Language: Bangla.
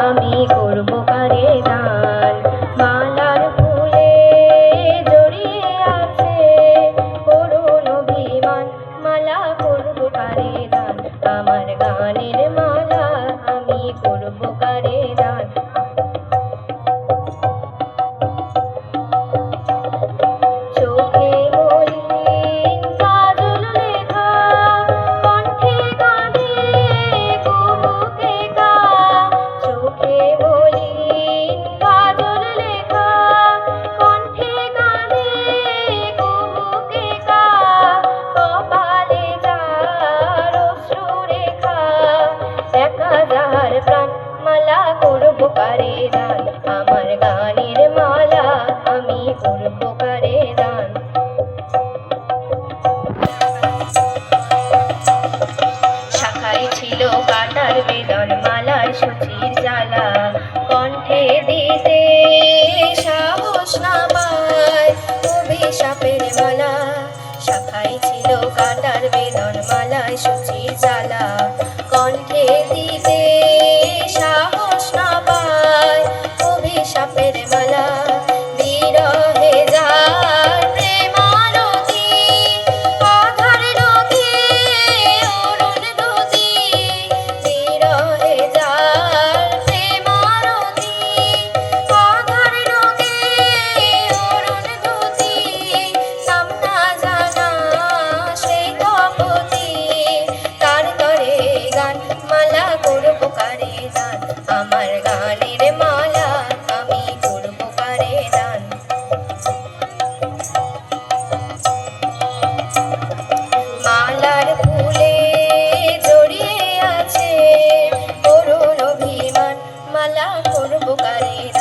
আমি করব কারে ফুলে জড়িয়ে আছে মালা কারে আমার গানের মা শাখায় ছিল কাটার বেদন মালার সুচির জ্বালা। কণ্ঠে দিতে সাহস নামায় অভিশাপ মালা করবো কারে